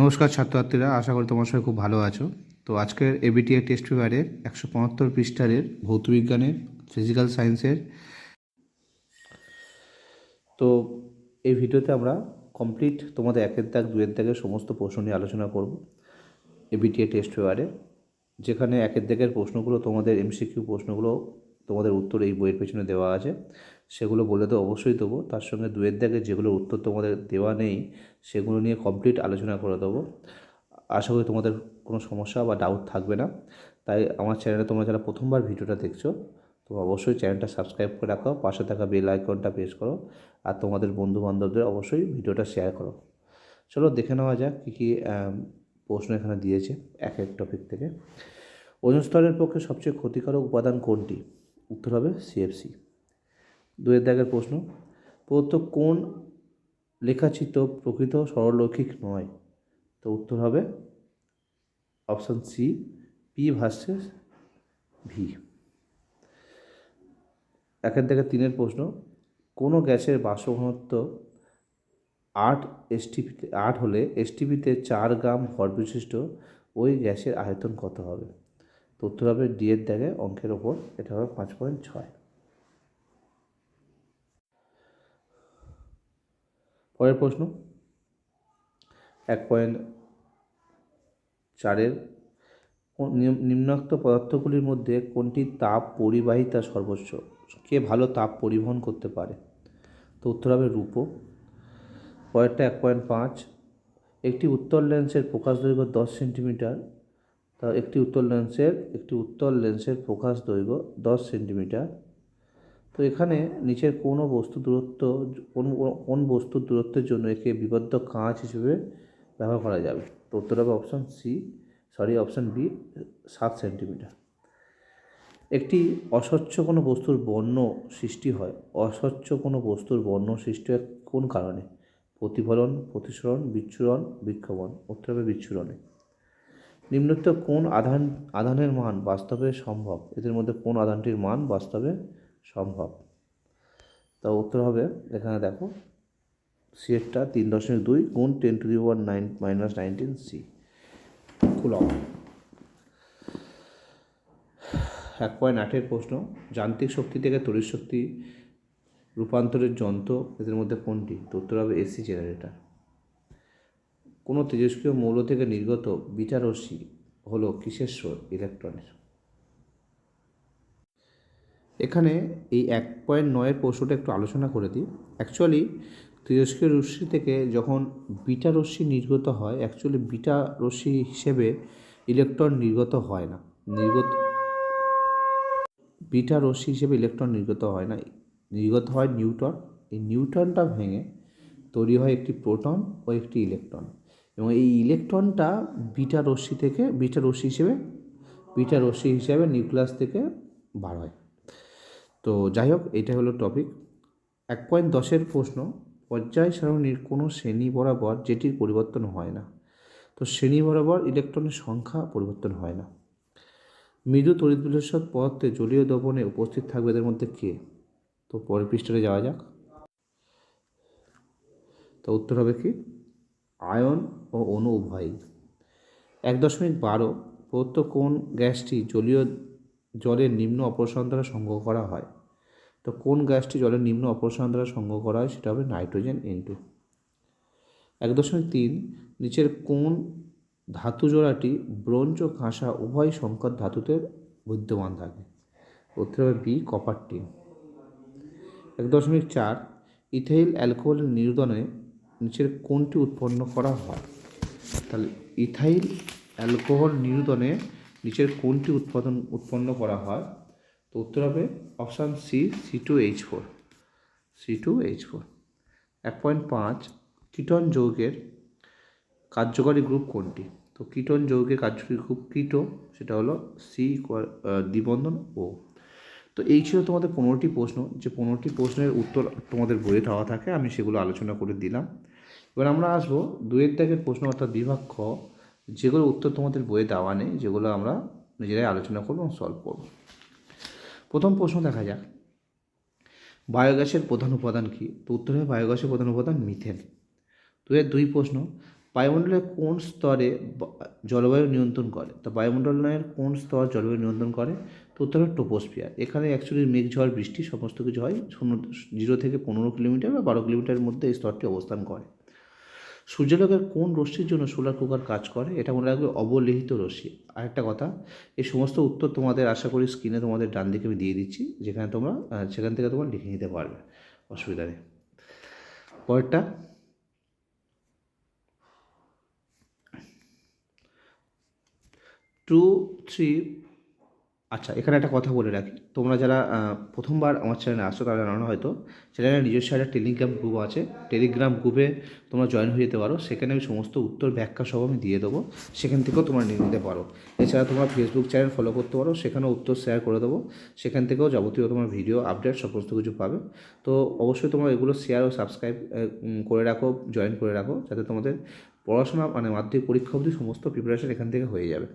নমস্কার ছাত্রছাত্রীরা, আশা করি তোমার সবাই খুব ভালো আছো। তো আজকের এবিটিআই টেস্ট পেপারের একশো পঁচাত্তর পৃষ্ঠারের ভৌতবিজ্ঞানের ফিজিক্যাল সায়েন্সের তো এই ভিডিওতে আমরা কমপ্লিট তোমাদের একের দাগ, দুয়ের দাগের সমস্ত প্রশ্ন নিয়ে আলোচনা করব এবিটিআই টেস্ট পেপারে যেখানে একের দাগের প্রশ্নগুলো, তোমাদের এমসিকিউ প্রশ্নগুলো, তোমাদের উত্তর এই বইয়ের পেছনে দেওয়া আছে। সেগুলো বলে তো অবশ্যই দেবো। তার সঙ্গে দুয়ের দাগে যেগুলো উত্তর তোমাদের দেওয়া নেই, সেগুলো নিয়ে কমপ্লিট আলোচনা করে দেবো। আশা করি তোমাদের কোনো সমস্যা বা ডাউট থাকবে না। তাই আমার চ্যানেলে তোমরা যারা প্রথমবার ভিডিওটা দেখছ তো অবশ্যই চ্যানেলটা সাবস্ক্রাইব করে রাখো, পাশে থাকা বেল আইকনটা প্রেস করো, আর তোমাদের বন্ধু বান্ধবদের অবশ্যই ভিডিওটা শেয়ার করো। চলো দেখে নেওয়া যাক কী কী প্রশ্ন এখানে দিয়েছে এক এক টপিক থেকে। ওজন স্তরের পক্ষে সবচেয়ে ক্ষতিকারক উপাদান কোনটি? উত্তর হবে সিএফসি দুয়ের দাগের প্রশ্ন, প্রদত্ত কোন লেখাচিত্র প্রকৃত সরলরৈখিক নয়? তো উত্তর হবে option C, P versus V. একের থেকে তিনের প্রশ্ন, কোনো গ্যাসের বাষ্পঘনত্ব আট এসটিপিতে আট হলে এসটিপিতে চার গ্রাম ভর বিশিষ্ট ওই গ্যাসের আয়তন কত হবে? তথ্য হবে ডি এর দাগে অঙ্কের ওপর, এটা হবে পাঁচ পয়েন্ট ছয়। পরের প্রশ্ন। এক পয়েন্ট চারের নিম্নাক্ত পদার্থগুলির মধ্যে কোনটি তাপ পরিবাহিতা সর্বোচ্চ? কে ভালো তাপ পরিবহন করতে পারে? তো উত্তর হবে রূপো। পরেরটা এক পয়েন্ট পাঁচ। একটি উত্তর লেন্সের প্রকাশ দৈর্ঘ্য দশ সেন্টিমিটার, তা একটি উত্তর লেন্সের, একটি উত্তর লেন্সের প্রকাশ দৈর্ঘ্য দশ সেন্টিমিটার তো এখানে নিচের কোনো বস্তু দূরত্ব, কোন কোন বস্তুর দূরত্বের জন্য একে বিবদ্ধ কাঁচ হিসেবে ব্যবহার করা যাবে। তো উত্তর হবে option C sorry option B সাত সেন্টিমিটার একটি অস্বচ্ছ কোনো বস্তুর বর্ণ সৃষ্টি হয়। অস্বচ্ছ কোনো বস্তুর বর্ণ সৃষ্টি হয় কোন কারণে? প্রতিফলন, প্রতিসরণ, বিচ্ছুরণ বিক্ষোভণ উত্তর হবে বিচ্ছুরণে। নিম্নোক্ত কোন আধান, আধানের মান বাস্তবে সম্ভব? এদের মধ্যে কোন আধানটির মান বাস্তবে সম্ভব। তা উত্তর হবে, এখানে দেখো সিএরটা তিন দশমিক দুই গুণ ten to the one nine minus nineteen C coulomb এক পয়েন্ট আটের প্রশ্ন, যান্ত্রিক শক্তি থেকে তড়িৎ শক্তি রূপান্তরের যন্ত্র এদের মধ্যে কোনটি? তো উত্তর হবে এসি জেনারেটর কোনো তেজস্ক্রিয় মৌল থেকে নির্গত রশ্মি হলো কিসের স্রোত? ইলেকট্রনের এখানে এই এক পয়েন্ট নয়ের প্রশ্নটা একটু আলোচনা করে দিই। অ্যাকচুয়ালি তেজস্ক্রিয় রশ্মি থেকে যখন বিটা রশ্মি নির্গত হয় অ্যাকচুয়ালি বিটা রশ্মি হিসেবে ইলেকট্রন নির্গত হয় না। নির্গত বিটা রশ্মি হিসেবে ইলেকট্রন নির্গত হয় না। নির্গত হয় নিউটন এই নিউটনটা ভেঙে তৈরি হয় একটি প্রোটন ও একটি ইলেকট্রন এবং এই ইলেকট্রনটা বিটা রশ্মি থেকে, বিটা রশ্মি হিসেবে, বিটা রশ্মি হিসেবে নিউক্লিয়াস থেকে বার হয়। তো যাই হোক এটা হলো টপিক এক পয়েন্ট দশের প্রশ্ন, পর্যায় সারণীর কোনো শ্রেণি বরাবর যেটির পরিবর্তন হয় না। তো শ্রেণি বরাবর ইলেকট্রনের সংখ্যা পরিবর্তন হয় না। মৃদু তড়িৎ বিলসৎ পদার্থে জলীয় দবনে উপস্থিত থাকবে এদের মধ্যে কে? তো পরের পৃষ্ঠাতে যাওয়া যাক। তো উত্তর হবে কি? আয়ন ও অণু উভয়ই। এক দশমিক বারো প্রদত্ত কোন গ্যাসটি জলীয় জলের নিম্ন অপসারণ দ্বারা সংগ্রহ করা হয়? তো কোন গ্যাসটি জলের নিম্ন অপসারণ দ্বারা সংগ্রহ করা হয় সেটা হবে নাইট্রোজেন ইনটু এক দশমিক তিন, নিচের কোন ধাতু জোড়াটি ব্রোঞ্জ ও কাঁসা উভয় সংকট ধাতুতে বিদ্যমান থাকে? উত্তর হবে বি, কপার টিন। এক দশমিক চার, ইথাইল অ্যালকোহলের নির্দনে নিচের কোনটি উৎপন্ন করা হয়? তাহলে ইথাইল অ্যালকোহল নির্দনে নিচের কোনটি উৎপাদন, উৎপন্ন করা হয়? তো উত্তর হবে option C C two H four C two H four এক পয়েন্ট পাঁচ, কিটন যৌগের কার্যকরী গ্রুপ কোনটি? তো কিটন যৌগের কার্যকরী গ্রুপ কিটো, সেটা হলো সি দ্বিবন্ধন ও তো এই ছিল তোমাদের পনেরোটি প্রশ্ন। যে পনেরোটি প্রশ্নের উত্তর তোমাদের বইয়ে দেওয়া থাকে, আমি সেগুলো আলোচনা করে দিলাম। এবার আমরা আসব দুয়ের দাগের প্রশ্ন অর্থাৎ বিভাগ খ যেগুলো উত্তর তোমাদের বইয়ে দেওয়া নেই, যেগুলো আমরা নিজেরাই আলোচনা করব এবং সলভ করব। প্রথম প্রশ্ন দেখা যাক। বায়োগ্যাসের প্রধান উপাদান কী? তো উত্তর হবে বায়োগ্যাসের প্রধান উপাদান মিথেন। দুয়ের দুই প্রশ্ন বায়ুমণ্ডলের কোন স্তরে জলবায়ু নিয়ন্ত্রণ করে? তো বায়ুমণ্ডলের কোন স্তর জলবায়ু নিয়ন্ত্রণ করে? তো উত্তর হবে টোপোস্ফিয়ার এখানে অ্যাকচুয়ালি মেঘ, ঝড়, বৃষ্টি সমস্ত কিছু হয় শূন্য, জিরো থেকে পনেরো কিলোমিটার বা বারো কিলোমিটারের মধ্যে এই স্তরটি অবস্থান করে। সূর্যালোকের কোন রশ্মির জন্য সোলার কুকার কাজ করে? এটা মনে রাখবে অবলিহিত রশ্মি। আরেকটা কথা এই সমস্ত উত্তর তোমাদের আশা করি স্ক্রিনে তোমাদের ডান দিকে আমি দিয়ে দিচ্ছি, যেখানে তোমরা সেখান থেকে তোমরা লিখে নিতে পারবে। অসুবিধা নেই। পরেরটা। টু থ্রি আচ্ছা এখানে একটা কথা বলে রাখি। তোমরা যারা প্রথমবার আমার চ্যানেলে আসছো, তারা জানো হয়তো চ্যানেলে নিজস্ব একটা টেলিগ্রাম গ্রুপ আছে। টেলিগ্রাম গ্রুপে তোমরা জয়েন হয়ে যেতে পারো। সেখানে আমি সমস্ত উত্তর, ব্যাখ্যা সব আমি দিয়ে দেবো। সেখান থেকেও তোমরা নিয়ে নিতে পারো। এছাড়া তোমরা ফেসবুক চ্যানেল ফলো করতে পারো। সেখানেও উত্তর শেয়ার করে দেবো। সেখান থেকেও যাবতীয় তোমার ভিডিও আপডেট সমস্ত কিছু পাবে। তো অবশ্যই তোমরা এগুলো শেয়ার ও সাবস্ক্রাইব করে রাখো জয়েন করে রাখো, যাতে তোমাদের পড়াশোনা মানে মাধ্যমিক পরীক্ষা অবধি সমস্ত প্রিপারেশন এখান থেকে হয়ে যাবে।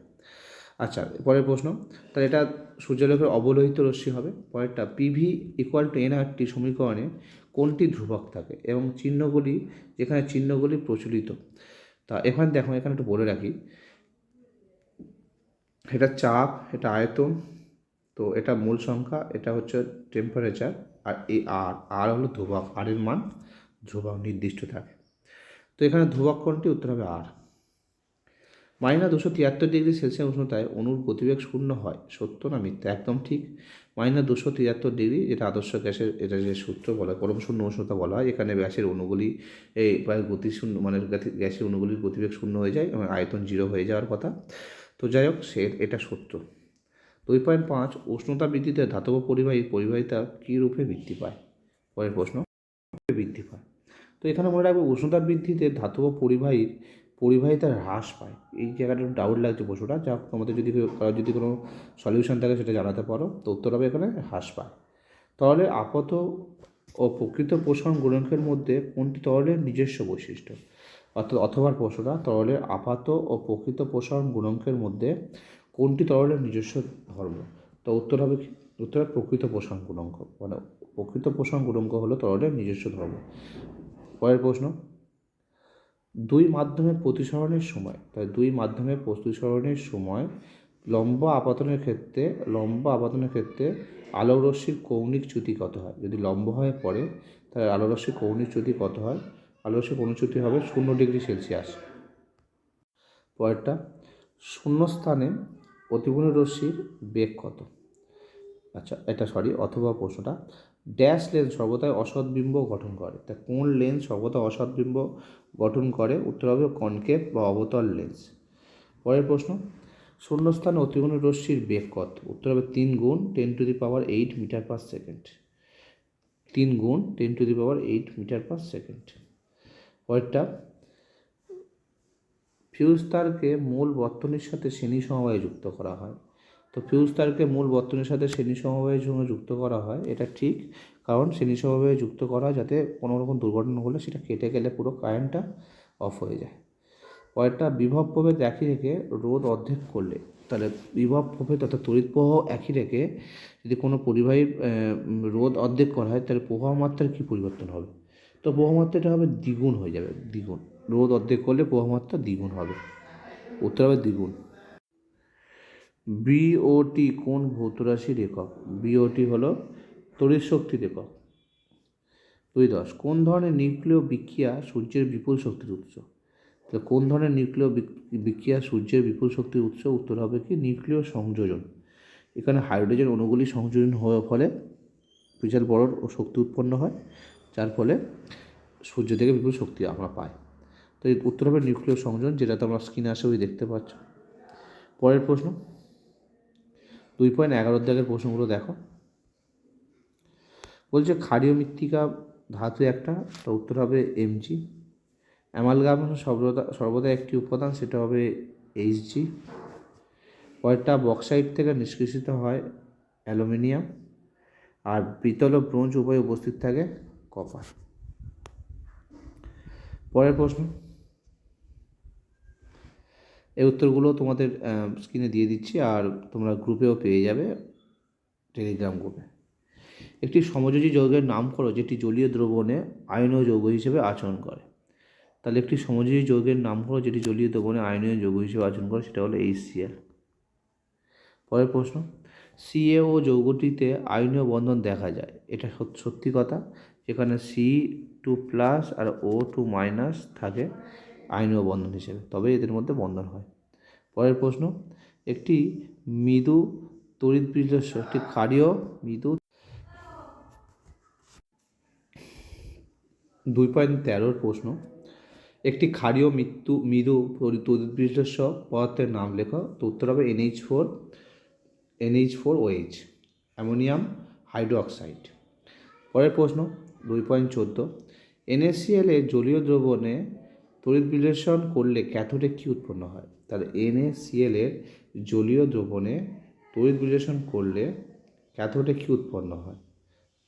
আচ্ছা পরের প্রশ্ন। তাহলে এটা সূর্যালোকের অবলোহিত রশ্মি হবে। পরেরটা পিভি ইকুয়াল টু এনআরটি সমীকরণে কোনটি ধ্রুবক থাকে এবং চিহ্নগুলি, যেখানে চিহ্নগুলি প্রচলিত। তা এখানে, দেখো, এখানে একটু বলে রাখি। এটা চাপ, এটা আয়তন, তো এটা মূল সংখ্যা, এটা হচ্ছে টেম্পারেচার আর এই আর আর হলো ধ্রুবক আর এর মান ধ্রুবক নির্দিষ্ট থাকে। তো এখানে ধ্রুবক কোনটি? উত্তর হবে আর মাইনা দুশো তিয়াত্তর ডিগ্রি সেলসিয়াস উষ্ণতায় অণুর গতিবেগ শূন্য হয়। সত্য না মিথ্যা? একদম ঠিক। মাইনা দুশো তিয়াত্তর ডিগ্রি, যেটা আদর্শ গ্যাসের, এটা যে সূত্র বলা হয় পরম শূন্য উষ্ণতা বলা হয় এখানে গ্যাসের অণুগুলি এই গতি শূন্য মানে গ্যাসের অণুগুলির গতিবেগ শূন্য হয়ে যায় এবং আয়তন জিরো হয়ে যাওয়ার কথা। তো যাই হোক, সে, এটা সত্য। দুই পয়েন্ট পাঁচ, উষ্ণতা বৃদ্ধিতে ধাতব পরিবাহী পরিবাহিতা কী রূপে বৃদ্ধি পায়? পরের প্রশ্ন বৃদ্ধি পায়? তো এখানে মনে রাখব, উষ্ণতা বৃদ্ধিতে ধাতব পরিবাহীর পরিবাহিতা হ্রাস পায়। এই জায়গাটা ডাউট লাগছে পশুটা। যা তোমাদের যদি যদি কোনো সলিউশন থাকে, সেটা জানাতে পারো। তো উত্তর হবে এখানে হ্রাস পায়। তাহলে আপাত ও প্রকৃত পোষণ গুণকের মধ্যে কোনটি তরলের নিজস্ব বৈশিষ্ট্য? অর্থাৎ অথবা প্রশ্নটা তরলের আপাত ও প্রকৃত পোষণ গুণকের মধ্যে কোনটি তরলের নিজস্ব ধর্ম? তো উত্তর হবে কি? উত্তর হবে প্রকৃত পোষণ গুণাঙ্ক। মানে প্রকৃত পোষণ গুণাঙ্ক হলো তরলের নিজস্ব ধর্ম। পরের প্রশ্ন। দুই মাধ্যমে প্রতিসরণের সময়, তাই দুই মাধ্যমে প্রতিসরণের সময় লম্ব আপাতনের ক্ষেত্রে, লম্ব আপাতনের ক্ষেত্রে আলোক রশ্মির কৌণিক চ্যুতি কত হয়? যদি লম্ব হয়ে পড়ে, তাহলে আলোক রশ্মির কৌণিক চ্যুতি কত হয়? রশ্মির কৌণিক চ্যুতি হবে শূন্য ডিগ্রি সেলসিয়াস। পরেরটা শূন্য স্থানে প্রতিফলন রশ্মির বেগ কত? আচ্ছা এটা সরি অথবা প্রশ্নটা ড্যাশ লেন্স সর্বদাই অসৎবিম্ব গঠন করে। তা কোন লেন্স সর্বদা অসৎবিম্ব গঠন করে? উত্তর হবে কনকেভ বা অবতল লেন্স পরের প্রশ্ন, শূন্যস্থানে অতিগুণ রশ্মির বেগ কত? উত্তর হবে তিন গুণ ten to the power eight metre per second তিন গুণ ten to the power eight metre per second পরেরটা, ফিউজ তারকে মূল বর্তনীর সাথে শ্রেণি সমবায়ে যুক্ত করা হয়। তো ফিউজ তারকে মূল বর্তনীর সাথে শ্রেণি সমবায়ের জন্য যুক্ত করা হয়, এটা ঠিক। কারণ শ্রেণি সমবায়ে যুক্ত করা যাতে কোনো রকম দুর্ঘটনা হলে সেটা কেটে গেলে পুরো কারেন্টটা অফ হয়ে যায়। পরেরটা, বিভব প্রভেদ একই রেখে রোদ অর্ধেক করলে, তাহলে বিভব প্রভেদ অর্থাৎ তড়িৎ প্রবাহ একই রেখে যদি কোনো পরিবাহীর রোদ অর্ধেক করা হয়, তাহলে প্রবাহ মাত্রার কী পরিবর্তন হবে? তো প্রবাহ মাত্রাটা হবে দ্বিগুণ হয়ে যাবে, দ্বিগুণ। রোদ অর্ধেক করলে প্রবাহ মাত্রা দ্বিগুণ হবে। উত্তর হবে দ্বিগুণ। বিওটি কোন ভৌতরাশির একক? বিওটি হলো তড়িৎ শক্তির একক। দুই দশ, কোন ধরনের নিউক্লিয় বিক্রিয়া সূর্যের বিপুল শক্তির উৎস? তাহলে কোন ধরনের নিউক্লিয় বিক্রিয়া সূর্যের বিপুল শক্তির উৎস? উত্তর হবে কি? নিউক্লিয় সংযোজন। এখানে হাইড্রোজেন অণুগুলি সংযোজন হওয়ার ফলে বিশাল বড় ও শক্তি উৎপন্ন হয়, যার ফলে সূর্য থেকে বিপুল শক্তি আমরা পাই। তো উত্তর হবে নিউক্লিয় সংযোজন যেটা তোমরা স্ক্রিনে ওই দেখতে পাচ্ছ। পরের প্রশ্ন দুই পয়েন্ট এগারো দাগের প্রশ্নগুলো দেখো। বলছে, ক্ষারীয় মৃত্তিকা ধাতু একটা তো উত্তর হবে এমজি অ্যামালগাম সর্বদা সর্বদা একটি উপাদান, সেটা হবে এইচজি কয়েকটা বক্সাইট থেকে নিষ্কৃষিত হয় অ্যালুমিনিয়াম। আর পিতল ও ব্রোঞ্জ উভয় উপস্থিত থাকে কপার। পরের প্রশ্ন। এই উত্তরগুলো তোমাদের স্ক্রিনে দিয়ে দিচ্ছি আর তোমরা গ্রুপেও পেয়ে যাবে টেলিগ্রাম গ্রুপে একটি সমযোজী যৌগের নাম করো যেটি জলীয় দ্রবণে আয়নীয় যৌগ হিসেবে আচরণ করে। তাহলে একটি সমযোজী যৌগের নাম করো যেটি জলীয় দ্রবণে আয়নীয় যৌগ হিসেবে আচরণ করে, সেটা হলো এইচসিএল পরের প্রশ্ন সিএও যৌগটিতে আয়নীয় বন্ধন দেখা যায়। এটা সত- সত্যি কথা। যেখানে সি টু প্লাস আর ও টু মাইনাস থাকে। আয়নীয় বন্ধন হিসেবে তবে এদের মধ্যে বন্ধন হয়। পরের প্রশ্ন, একটি মৃদু তড়িৎ বিশ্লেষ্য একটি ক্ষারীয় মৃদু দুই পয়েন্ট তেরোর প্রশ্ন, একটি ক্ষারীয় মৃত্যু, মৃদু তড়িৎ বিশ্লেষ্য পদার্থের নাম লেখা, তো উত্তর হবে NH four NH four OH ammonium hydroxide. পরের প্রশ্ন, দুই পয়েন্ট চোদ্দ এনএসিএল জলীয় দ্রবণে তড়িৎ বিশ্লেষণ করলে ক্যাথোডে কী উৎপন্ন হয়? তাহলে এনএসিএল এর জলীয় দ্রবণে তড়িৎ বিশ্লেষণ করলে ক্যাথোডে কী উৎপন্ন হয়?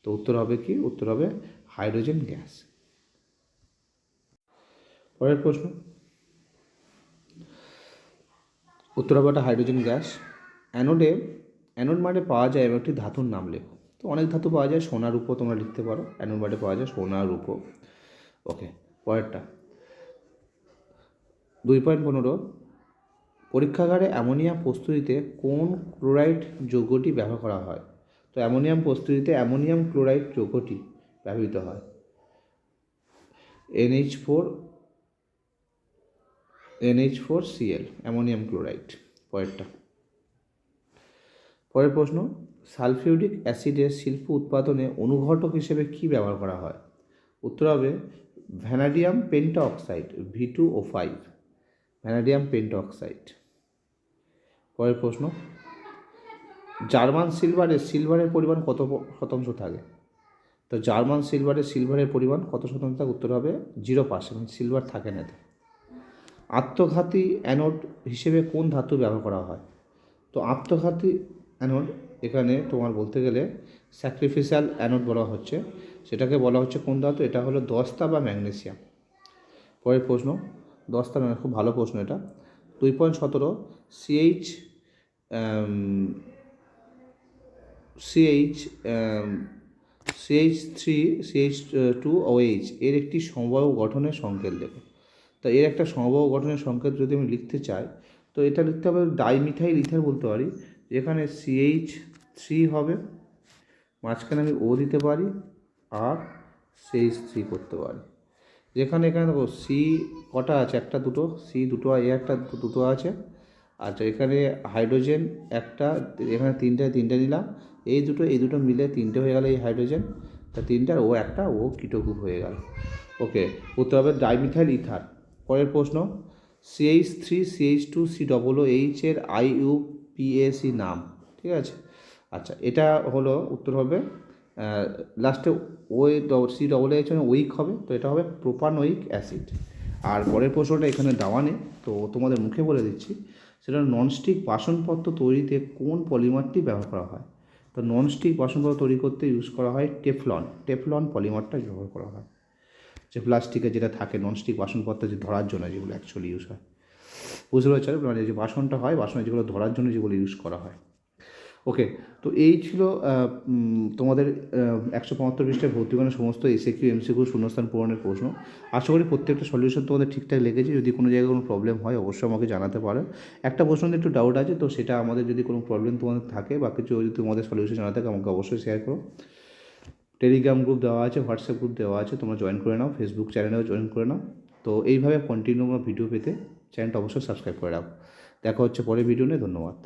তো উত্তর হবে কি? উত্তর হবে হাইড্রোজেন গ্যাস। পরের প্রশ্ন। উত্তর হবে একটা হাইড্রোজেন গ্যাস। অ্যানোডে, অ্যানোড মাঠে পাওয়া যায় এমন একটি ধাতুর নাম লেখো। তো অনেক ধাতু পাওয়া যায় সোনা রূপো তোমরা লিখতে পারো। অ্যানোড মাঠে পাওয়া যায় সোনা রূপো ওকে পরেরটা। দুই পয়েন্ট পনেরো, পরীক্ষাগারে অ্যামোনিয়াম প্রস্তুতিতে কোন ক্লোরাইড যৌগটি ব্যবহার করা হয়? তো অ্যামোনিয়াম প্রস্তুতিতে অ্যামোনিয়াম ক্লোরাইড যৌগটি ব্যবহৃত হয়। NH four NH four Cl ammonium chloride, পরেরটা। পরের প্রশ্ন, সালফিউরিক অ্যাসিডের শিল্প উৎপাদনে অনুঘটক হিসেবে কী ব্যবহার করা হয়? উত্তর হবে, vanadium penta oxide V two O five. Vanadium penta oxide পরের প্রশ্ন, জার্মান সিলভারে সিলভারের পরিমাণ কত শতাংশ থাকে? তো জার্মান সিলভারে সিলভারের পরিমাণ কত শতাংশ থাকে? উত্তর হবে জিরো পার্সেন্ট সিলভার থাকে না এতে। আত্মঘাতী অ্যানোড হিসেবে কোন ধাতু ব্যবহার করা হয়? তো আত্মঘাতী অ্যানোড, এখানে তোমার বলতে গেলে স্যাক্রিফিশিয়াল অ্যানোড বলা হচ্ছে। সেটাকে বলা হচ্ছে কোন ধাতু? এটা হলো দস্তা বা ম্যাগনেসিয়াম। পরের প্রশ্ন দস্তা মানে খুব ভালো প্রশ্ন এটা। দুই পয়েন্ট সতেরো CH CH CH three CH two OH এর একটি সমবায় গঠনের সংকেত লেখো তো এর একটা সমবায় গঠনের সংকেত যদি আমি লিখতে চাই, তো এটা লিখতে হবে ডাইমিথাইল ইথার বলতে পারি, যেখানে সিএইচ থ্রি হবে, মাঝখানে আমি ও দিতে পারি, আর সিএইচ থ্রি করতে পারি। যেখানে এখানে দেখো সি কটা আছে? একটা দুটো সি দুটো এ একটা দুটো আছে। আচ্ছা এখানে হাইড্রোজেন একটা, এখানে তিনটে তিনটে নিলাম। এই দুটো এই দুটো মিলে তিনটে হয়ে গেল এই হাইড্রোজেন তা তিনটার ও একটা, ও কিটো গ্রুপ হয়ে গেল। ওকে উত্তর হবে ডাইমিথাইল ইথার পরের প্রশ্ন CH three CH two C double O H এর আই ইউ পিএসি নাম, ঠিক আছে? আচ্ছা এটা হলো, উত্তর হবে লাস্টে ওই সি ডবল এইচ মানে উইক হবে, তো এটা হবে প্রোপান প্রোপানোইক অ্যাসিড আর পরের প্রশ্নটা এখানে দেওয়া নেই, তো তোমাদের মুখে বলে দিচ্ছি, সেটা ননস্টিক বাসনপত্র তৈরিতে কোন পলিমারটি ব্যবহার করা হয়? তো ননস্টিক বাসনপত্র তৈরি করতে ইউজ করা হয় টেফলন টেফলন পলিমারটা ব্যবহার করা হয়। যে প্লাস্টিকে যেটা থাকে ননস্টিক বাসনপত্র যে ধরার জন্য যেগুলো অ্যাকচুয়ালি ইউজ হয়। বুঝতে পারছ? মানে যে বাসনটা হয়, বাসনে যেগুলো ধরার জন্য যেগুলো ইউজ করা হয়। ওকে তো এই ছিল তোমাদের একশো পঁচাত্তর পৃষ্ঠায় ভর্তিকরণের সমস্ত এসে কিউ এমসিকিউ শূন্যস্থান পূরণের প্রশ্ন। আশা করি প্রত্যেকটা সলিউশন তোমাদের ঠিকঠাক লেগেছে। যদি কোনো জায়গায় কোনো প্রবলেম হয়, অবশ্যই আমাকে জানাতে পারো। একটা প্রশ্ন একটু ডাউট আছে, তো সেটা আমাদের যদি কোনো প্রবলেম তোমাদের থাকে বা কিছু যদি তোমাদের সলিউশন জানা থাকে, আমাকে অবশ্যই শেয়ার করো। টেলিগ্রাম গ্রুপ দেওয়া আছে হোয়াটসঅ্যাপ গ্রুপ দেওয়া আছে, তোমরা জয়েন করে নাও। ফেসবুক চ্যানেলেও জয়েন করে নাও। তো এইভাবে কন্টিনিউ ভিডিও পেতে চ্যানেলটা অবশ্যই সাবস্ক্রাইব করে রাখো। দেখা হচ্ছে পরে ভিডিও নিয়ে, ধন্যবাদ।